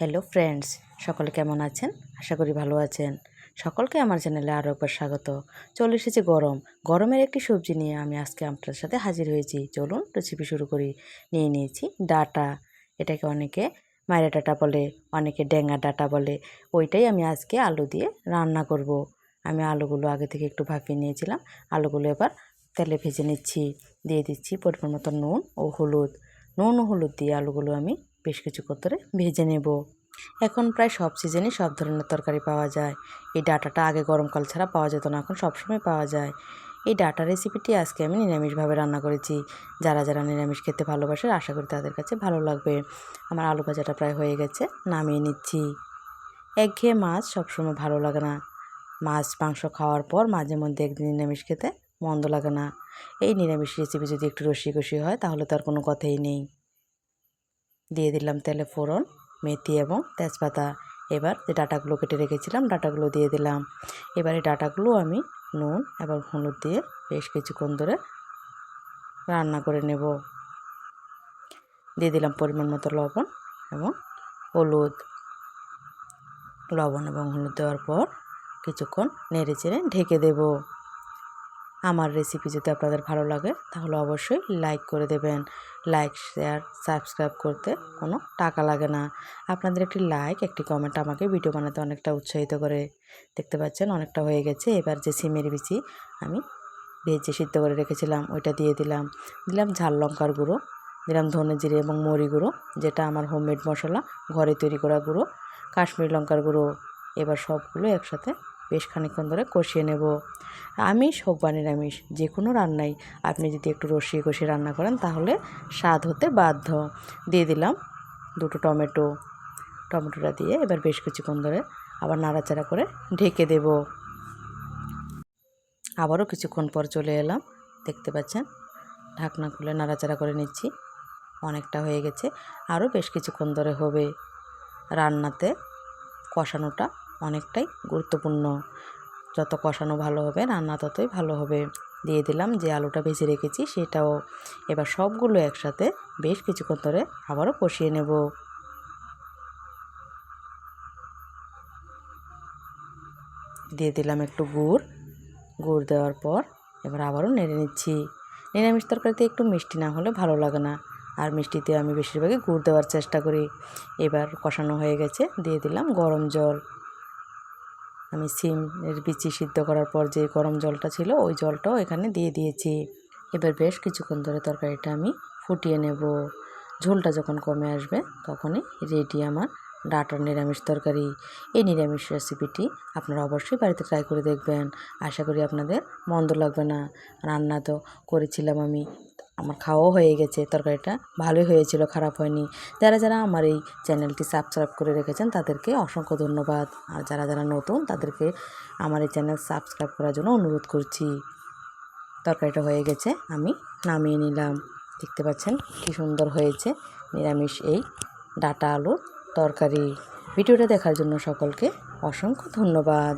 Hello friends সকলে কেমন আছেন? আশা করি ভালো আছেন। সকলকে আমার চ্যানেলে আরও একবার স্বাগত। চলে এসেছে গরম। গরমের একটি সবজি নিয়ে আমি আজকে আপনার সাথে হাজির হয়েছি। চলুন রেসিপি শুরু করি। নিয়ে নিয়েছি ডাটা। এটাকে অনেকে মায়ের ডাটা বলে, অনেকে ডেঙ্গা ডাটা বলে। ওইটাই আমি আজকে আলু দিয়ে রান্না করব। আমি আলুগুলো আগে থেকে একটু ভাপিয়ে নিয়েছিলাম। আলুগুলো এবার তেলে ভেজে নিচ্ছি। দিয়ে দিচ্ছি পরিমাণ মতো নুন ও হলুদ। নুন ও হলুদ দিয়ে আলুগুলো আমি বেশ কিছুক্ষণ ধরে ভেজে নেব। এখন প্রায় সব সিজনে সব ধরনের তরকারি পাওয়া যায়। এই ডাটাটা আগে গরমকাল ছাড়া পাওয়া যেত না, এখন সবসময় পাওয়া যায়। এই ডাটা রেসিপিটি আজকে আমি নিরামিষভাবে রান্না করেছি। যারা যারা নিরামিষ খেতে ভালোবাসে আশা করি তাদের কাছে ভালো লাগবে। আমার আলু ভাজাটা প্রায় হয়ে গেছে, নামিয়ে নিচ্ছি। একঘেয়ে মাছ সবসময় ভালো লাগে না। মাছ, মাংস খাওয়ার পর মাঝে মধ্যে একদিন নিরামিষ খেতে মন্দ লাগে না। এই নিরামিষ রেসিপি যদি একটু রসি কষি হয়, তাহলে তো আর কোনো কথাই নেই। দিয়ে দিলাম তেলে ফোড়ন, মেথি এবং তেজপাতা। এবার যে ডাটাগুলো কেটে রেখেছিলাম, ডাটাগুলো দিয়ে দিলাম। এবার এই ডাটাগুলো আমি নুন এবং হলুদ দিয়ে বেশ কিছুক্ষণ ধরে রান্না করে নেব। দিয়ে দিলাম পরিমাণ মতো লবণ এবং হলুদ। লবণ এবং হলুদ দেওয়ার পর কিছুক্ষণ নেড়ে চেড়ে ঢেকে দেবো। আমার রেসিপি যদি আপনাদের ভালো লাগে, তাহলে অবশ্যই লাইক করে দেবেন। লাইক শেয়ার সাবস্ক্রাইব করতে কোনো টাকা লাগে না। আপনাদের একটি লাইক একটি কমেন্ট আমাকে ভিডিও বানাতে অনেকটা উৎসাহিত করে। দেখতে পাচ্ছেন অনেকটা হয়ে গেছে। এবার যে সিমের বিচি আমি ভেজে সিদ্ধ করে রেখেছিলাম, ওইটা দিয়ে দিলাম। দিলাম ঝাল লঙ্কার গুঁড়ো, দিলাম ধনে জিরে এবং মরি গুঁড়ো, যেটা আমার হোমমেড মশলা, ঘরে তৈরি করা গুঁড়ো, কাশ্মীরি লঙ্কার গুঁড়ো, এবার সবগুলো একসাথে বেশ খানিকক্ষণ ধরে কষিয়ে নেব। আমিষ হোক বা নিরামিষ, যে কোনো রান্নাই। আপনি যদি একটু রসিয়ে কষিয়ে রান্না করেন, তাহলে স্বাদ হতে বাধ্য। দিয়ে দিলাম দুটো টমেটো। টমেটোটা দিয়ে এবার বেশ কিছুক্ষণ ধরে আবার নাড়াচাড়া করে ঢেকে দেব। আবারও কিছুক্ষণ পর চলে এলাম। দেখতে পাচ্ছেন, ঢাকনা খুলে নাড়াচাড়া করে নিচ্ছি। অনেকটা হয়ে গেছে। আরও বেশ কিছুক্ষণ ধরে হবে রান্নাতে কষানোটা। অনেকটাই গুরুত্বপূর্ণ। যত কষানো ভালো হবে, রান্না ততই ভালো হবে। দিয়ে দিলাম যে আলুটা ভেজে রেখেছি, সেটাও এবার সবগুলো একসাথে বেশ কিছুক্ষণ ধরে আবারও কষিয়ে নেব। দিয়ে দিলাম একটু গুড়। গুড় দেওয়ার পর এবার আবারও নেড়ে নিচ্ছি। নিরামিষ তরকারিতে একটু মিষ্টি না হলে ভালো লাগে না। আর মিষ্টিতে আমি বেশিরভাগই গুড় দেওয়ার চেষ্টা করি। এবার কষানো হয়ে গেছে, দিয়ে দিলাম গরম জল। আমি সিমের বিচি সিদ্ধ করার পর যে গরম জলটা ছিল, ওই জলটাও এখানে দিয়ে দিয়েছি। এবার বেশ কিছুক্ষণ ধরে তরকারিটা আমি ফুটিয়ে নেব। ঝোলটা যখন কমে আসবে, তখনই রেডি আমার ডাটার নিরামিষ তরকারি। এই নিরামিষ রেসিপিটি আপনারা অবশ্যই বাড়িতে ট্রাই করে দেখবেন। আশা করি আপনাদের মন্দ লাগবে না। রান্না তো করেছিলাম আমি। আমার খাওয়াও হয়ে গেছে, তরকারিটা ভালোই হয়েছিল, খারাপ হয়নি। যারা যারা আমার এই চ্যানেলটি সাবস্ক্রাইব করে রেখেছেন, তাদেরকে অসংখ্য ধন্যবাদ। আর যারা যারা নতুন, তাদেরকে আমার এই চ্যানেল সাবস্ক্রাইব করার জন্য অনুরোধ করছি। তরকারিটা হয়ে গেছে, আমি নামিয়ে নিলাম। দেখতে পাচ্ছেন কি সুন্দর হয়েছে, নিরামিষ এই ডাটা আলুর তরকারি। ভিডিওটা দেখার জন্য সকলকে অসংখ্য ধন্যবাদ।